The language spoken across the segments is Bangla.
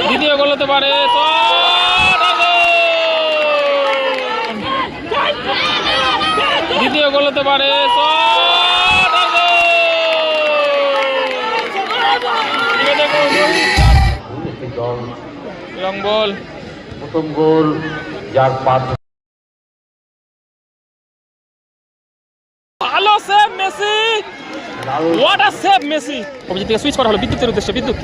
দ্বিতীয় গোল হতে পারে দ্বিতীয় গোল হতে পারে গোল! লং বল প্রথম গোল যার পাঁচ হোয়াট সেভ মেসি অভিজিৎ থেকে সুইচ করা হলো বিদ্যুতের উদ্দেশ্যে, বিদ্যুৎ।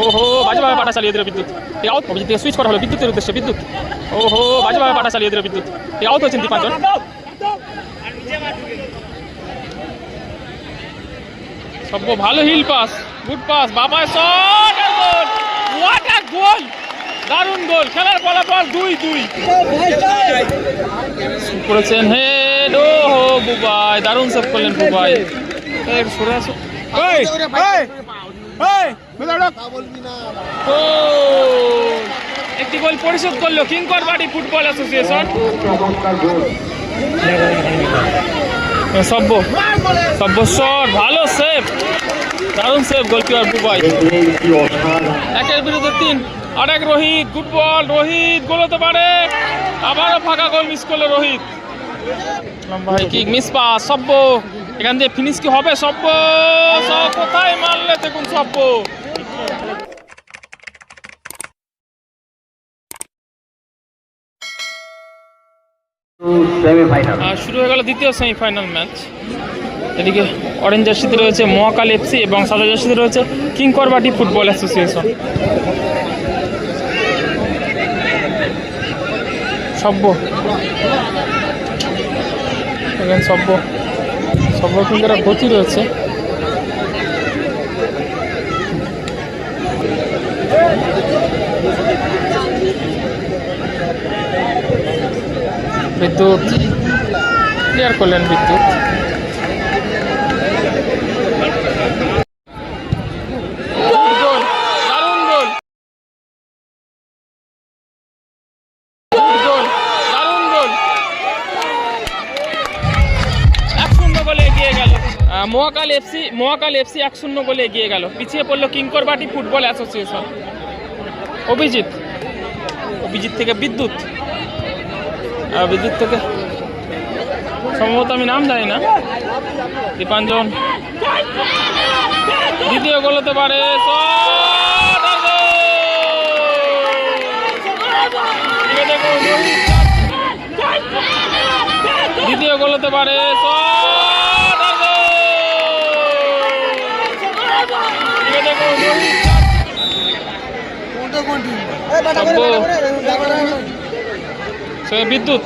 ওহো বাজেভাবে পাটা চালিয়ে দিল বিদ্যুৎ। এই আউট অভিজিৎ সুইচ করা হলো বিদ্যুতের উদ্দেশ্যে, বিদ্যুৎ। ওহো বাজেভাবে পাটা চালিয়ে দিল বিদ্যুৎ। এই আউট হয়েছেন সব্য ভালো heel pass good pass Baba shot আর দারুণ গোল খেলার ফলাফল দুই দুই। করেছেন হেড ও বুবাই, দারুণ করলেন বুবাই! একটি গোল পরিশোধ করল Kinkarbati football association. Sabya Sabya shot ভালো সেভ দারুণ সেভ গোলকিপার বুবাই। একের বিরুদ্ধে তিন। আর এক Rohit good ball Rohit goal হতে পারে। আবারও ফাঁকা গোল মিস করল রোহিত। লম্বা কিক মিস পাস সব্য। এখান দিয়ে ফিনিশ কি হবে? সব্য সব কোথায় মারলে? দেখুন সব্য আর শুরু হয়ে গেল দ্বিতীয় সেমিফাইনাল ম্যাচ এদিকে অরেঞ্জ জার্সিতে রয়েছে মহাকাল এফসি এবং সাদা জার্সিতে রয়েছে কিংকরবাটি ফুটবল অ্যাসোসিয়েশন সব্য এখানে সব্য রকম যারা গতি রয়েছে বিদ্যুৎ ক্লিয়ার করলেন বিদ্যুৎ। মহাকাল এফসি মহাকাল এফসি এক শূন্য গোলে এগিয়ে গেল। পিছিয়ে পড়ল কিঙ্করবাটি ফুটবল অ্যাসোসিয়েশন। অভিজিৎ। অভিজিৎ থেকে বিদ্যুৎ। বিদ্যুৎ থেকে। সম্ভবত আমি নাম জানি না। দীপাঞ্জন। দ্বিতীয় গোল হতে পারে দ্বিতীয় গোল হতে পারে শট আর গোল! এদিকে দেখুন, সব্য, সে বিদ্যুৎ।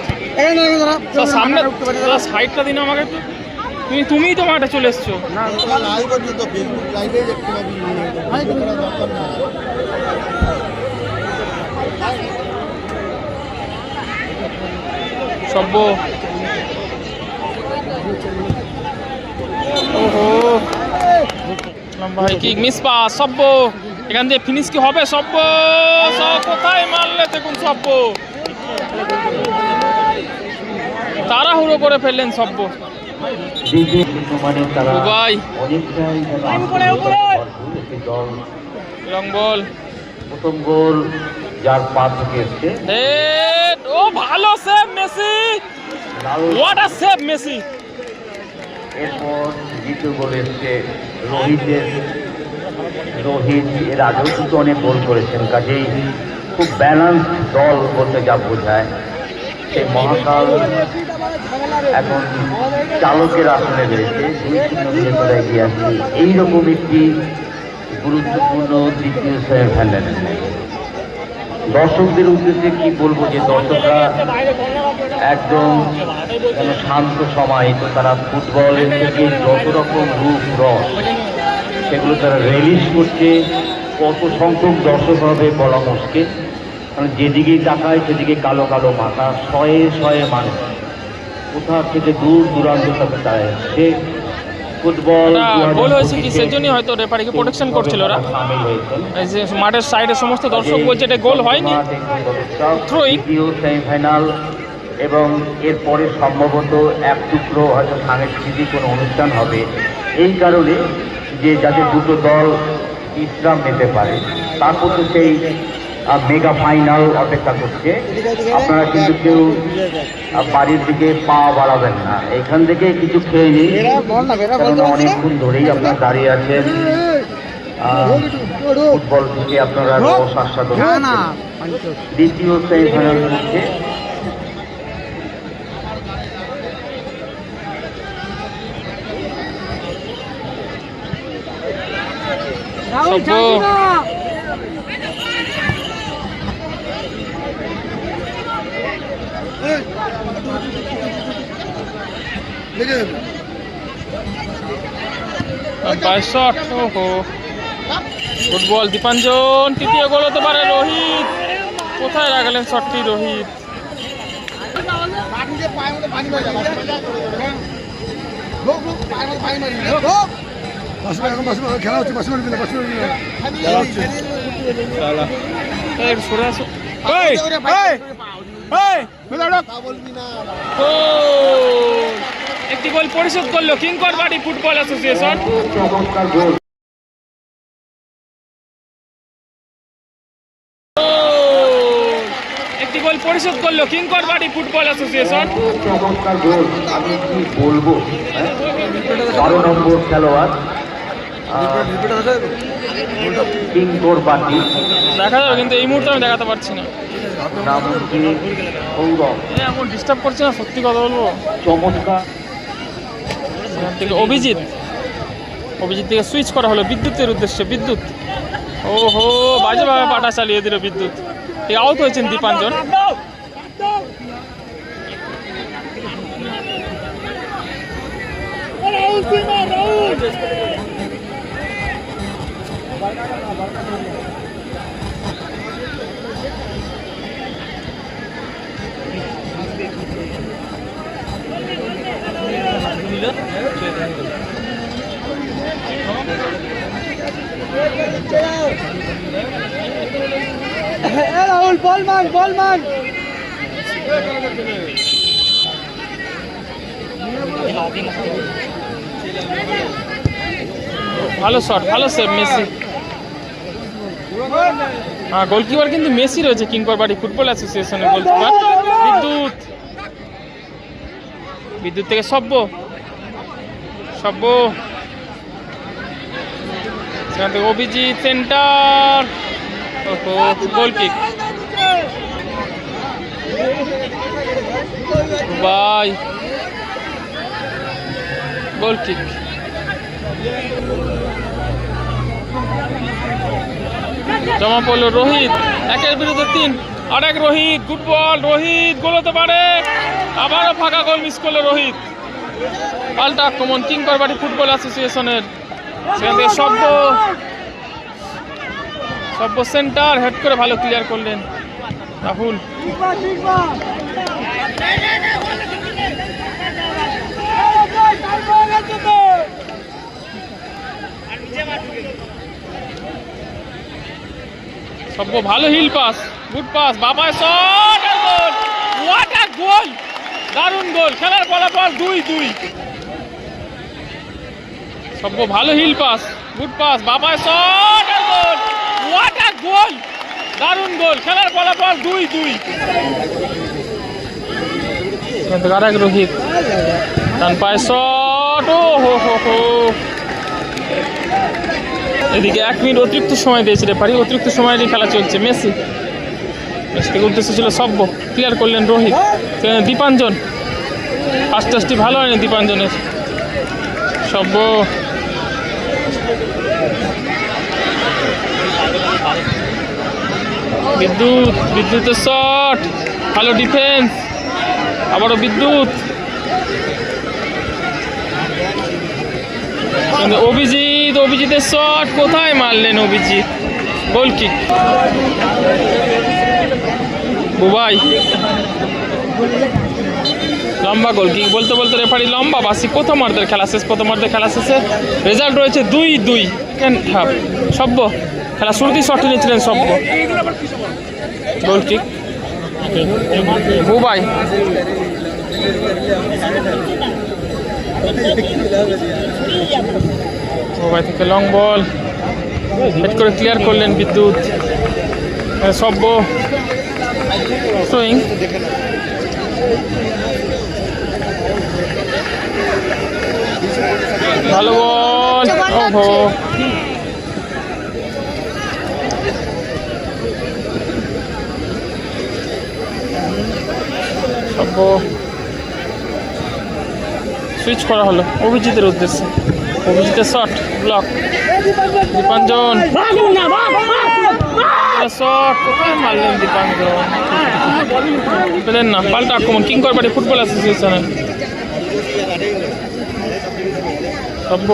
সামনে সাইডটা দিন আমাকে। তুমি তুমিই তো মাঠে চলে এসছো। সব্য। ওহো। ভাই কি মিস পাস সব্য। এখান দিয়ে ফিনিশ কি হবে? সব্য। কোথায় মারলে দেখুন সব্য। তাড়াহুড়ো করে ফেললেন সব্য। মানে লং বল। প্রথম গোল যার পা থেকে এসছে। ও ভালো save Messi. Lal. What a save Messi. এরপর দ্বিতীয় গোল এসছে রোহিতের। রোহিত এর আগেও কিন্তু অনেক গোল করেছেন, কাজেই খুব ব্যালেন্স দল বলতে যা বোঝায়। সেই মহাকাল এখন চালকের আসনে রয়েছে এগিয়ে আসছে। এইরকম একটি গুরুত্বপূর্ণ দ্বিতীয় সেমিফাইনালের ম্যাচ। দর্শকদের উদ্দেশ্যে কি বলব যে দর্শকরা একদম শান্ত সমাহিত তারা ফুটবলের থেকে যত রকম রূপ, রস, সেগুলো তারা রিলিজ করছে, কত সংখ্যক দর্শক হবে বলা মুশকিল। কারণ যেদিকেই তাকায় সেদিকে কালো কালো মাথা শয়ে শয়ে মানুষ। কোথা থেকে দূর দূরান্ত থেকে তারা 2025 গোল হয়েছে কি? সেজন্যই হয়তো রেফারিকে প্রোটেকশন করছিল ওরা। যে মাঠের সাইডে সমস্ত দর্শক বলছে এটা গোল হয়নি. দ্বিতীয় সেমিফাইনাল এবং এরপরে সম্ভবত এক টুকরো হয়তো সাংস্কৃতিক কোনো অনুষ্ঠান হবে। এই কারণে যে যাতে দুটো দল বিশ্রাম নিতে পারে তারপর তো সেই মেগা ফাইনাল অপেক্ষা করছে। আপনারা কিন্তু কেউ বাড়ির দিকে পা বাড়াবেন না। এখান থেকে কিছু খেয়ে নিন। কেননা অনেকক্ষণ ধরেই আপনারা দাঁড়িয়ে আছেন। ফুটবল থেকে আপনারা করছেন। দ্বিতীয় সেমিফাইনাল হচ্ছে। সভ্য ওহো। ফুটবল দীপাঞ্জন তৃতীয় গোল হতে পারে রোহিত। কোথায় রাখলেন শটটি রোহিত? খেলা হচ্ছে! একটি গোল পরিশোধ করল কিঙ্কর বাড়ি ফুটবল অ্যাসোসিয়েশন! একটি গোল পরিশোধ করল কিঙ্কর বাড়ি ফুটবল অ্যাসোসিয়েশন চমৎকার গোল আমি কি বলব? বারো নম্বর খেলোয়াড় কিঙ্কর বাটি দেখা যাবে কিন্তু এই মুহূর্তে আমি দেখাতে পারছি না নাম হচ্ছে সৌরভ এমন ডিস্টার্ব করছে না সত্যি কথা বলব চমৎকার থেকে অভিজিৎ। অভিজিৎ থেকে সুইচ করা হলো বিদ্যুতের উদ্দেশ্যে, বিদ্যুৎ। ও হো বাজেভাবে পাটা চালিয়ে দিল বিদ্যুৎ। এই আউট হয়েছেন দীপাঞ্জন। বল মান বল মান ভালো শট ভালো সেভ মেসি। হ্যাঁ গোলকিপার কিন্তু মেসি রয়েছে কিংকর বাড়ি ফুটবল অ্যাসোসিয়েশনের গোলকিপার বিদ্যুৎ। বিদ্যুৎ থেকে সব্য। সব্য সেখান থেকে অভিজিৎ সেন্টার ওহো বাই গোল কিক জমা পড়ল রোহিত। একের বিরুদ্ধে তিন। আর এক Rohit good ball Rohit goal হতে পারে। আবারও ফাঁকা গোল মিস করল রোহিত। পাল্টা আক্রমণ কিংকর বাড়ি ফুটবল অ্যাসোসিয়েশনের সেখান থেকে সব্য সব্য সেন্টার হেড করে ভালো ক্লিয়ার করলেন রাহুল। সব্য ভালো হিল পাস গুড পাস বাবা আর গোল গোল দারুণ গোল খেলার ফলাফল দুই দুই। সব্য ভালো heel pass good pass Baba shot R goal what a goal দারুণ গোল খেলার ফলাফল দুই দুই। থেকে রোহিত, ডান পায়ে শট ও হো হো হো। এদিকে এক মিনিট অতিরিক্ত সময় দিয়েছে রেফারি, অতিরিক্ত সময় নিয়ে খেলা চলছে, মেসি। মেসি থেকে উদ্দেশ্য ছিল সব্য ক্লিয়ার করলেন রোহিত। দীপাঞ্জন ফার্স্ট টেস্টটি ভালো হয়নি দীপাঞ্জনের। সব্য বিদ্যুৎ, বিদ্যুতের শট ভালো ডিফেন্স আবারও বিদ্যুৎ। অভিজিৎ, অভিজিতের শট কোথায় মারলেন অভিজিৎ? Goal kick Bubai. লম্বা গোল কিক বলতে বলতে রেফারি লম্বা, বাসি প্রথমার্ধের খেলা শেষ প্রথমার্ধের খেলা শেষে রেজাল্ট রয়েছে দুই দুই। সেকেন্ড হাফ সব্য খেলা শুরুতেই শট নিয়েছিলেন সব্য গোল কিক বুবাই। বুবাই থেকে লং বল হেড করে ক্লিয়ার করলেন বিদ্যুৎ। সব্য। থ্রোয়িং ভালো বল ওহো। সব্য সুইচ করা হলো, অভিজিতের উদ্দেশ্যে। অভিজিতের শট ব্লক দীপাঞ্জন। দীপাঞ্জন? না, পাল্টা আক্রমণ। কিংকর বাড়ি ফুটবল অ্যাসোসিয়েশনে সব্য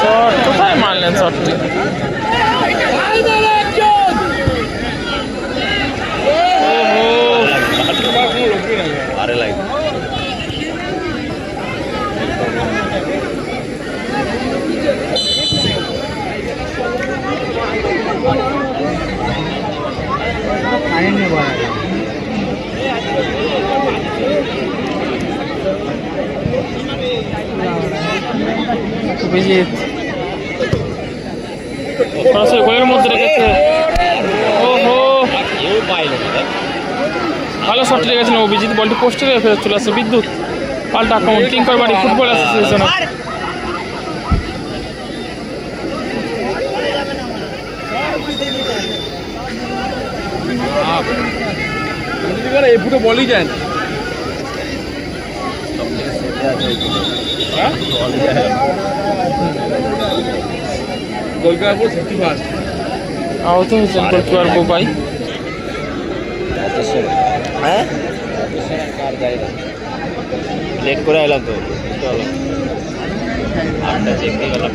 শট কোথায় মারলেন শটটি ওহো আরে লাইন অভিজিৎ সরাসরি গোলের মধ্যে রেখেছে ওহো কেউ পাইল না ভালো শট রেখেছেন অভিজিৎ বলটি পোস্টে ফেরত চলে আসছে বিদ্যুৎ পাল্টা আক্রমণ কিংকর বাড়ি ফুটবল অ্যাসোসিয়েশন। এই ফুটো আহত হয়েছেন গোলকিপার বুবাই। হ্যাঁ লেট করে এলাম তো। আটটা দেখতে গেলাম।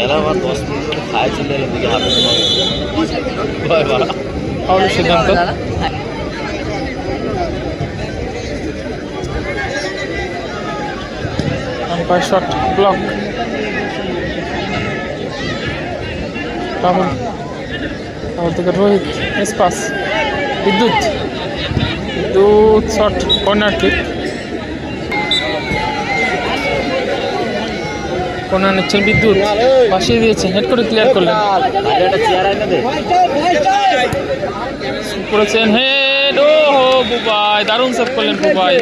এলাম আর দশ মিনিট করে খাই চলে এলাম দিকে হাতে ভয় বাড়া ফাউলের সিদ্ধান্ত umpire shot block Rahul Rahul থেকে রোহিত এসপাস বিদ্যুৎ। বিদ্যুৎ শট কর্নার কিক কর্নার নিচ্ছেন বিদ্যুৎ। পাশিয়ে দিয়েছে হেড করে ক্লিয়ার করলেন। করেছেন। হেড ও হো, বুবাই। দারুণ সেভ করলেন বুবাই।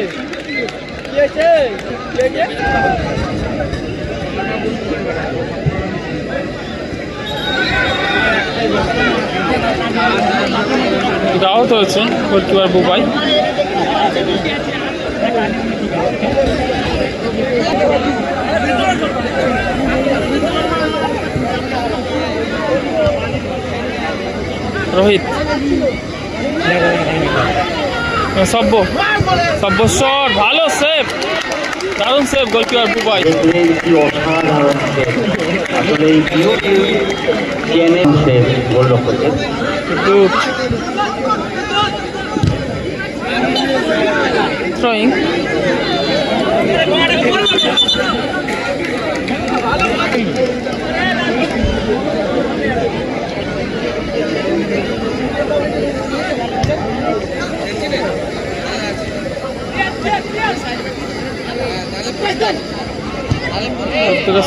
কিন্তু আহত হয়েছে গোলকিপার বুবাই রোহিত। সব্য। সব্য শট ভালো সেফ দারুণ সেভ গোলকিপার বুবাই অসাধারণ সেভ আসলে বিদ্যুৎ থ্রোয়িং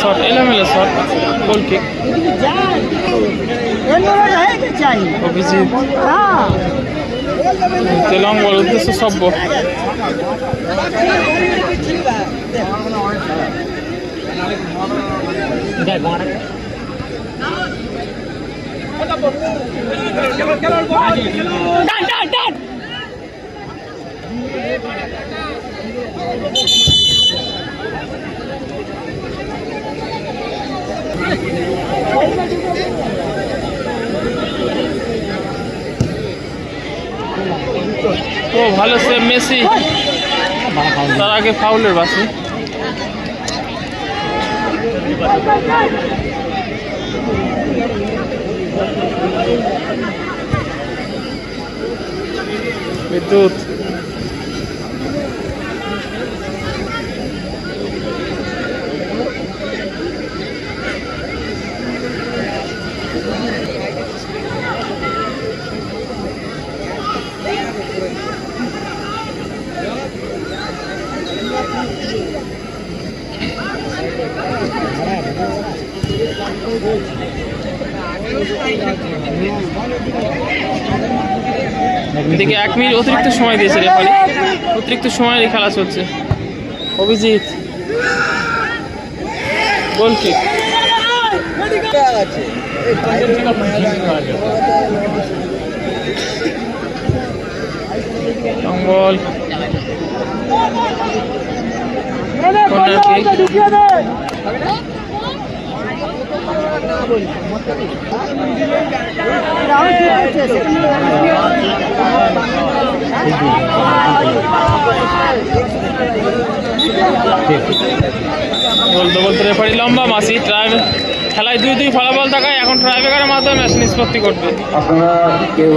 শট এলোমেলো শট গোল কিক অভিজিৎ। তেলং বল উদ্দেশ্য সব্য ও ভালো সে মেসি। তার আগে ফাউলের বাসি। বিদ্যুৎ। এদিকে এক মিনিট অতিরিক্ত সময় দিয়েছে রেফারি। অতিরিক্ত সময় খেলা চলছে। Abhijit. Goal kick ball. Corner kick বলতে বলতে রেফারি লম্বা মাসি ট্রাই খেলায় দুই দুই ফলাফল থাকায় এখন ট্রাইবেকারের মাধ্যমে ম্যাচ নিষ্পত্তি করবে। আপনারা কেউ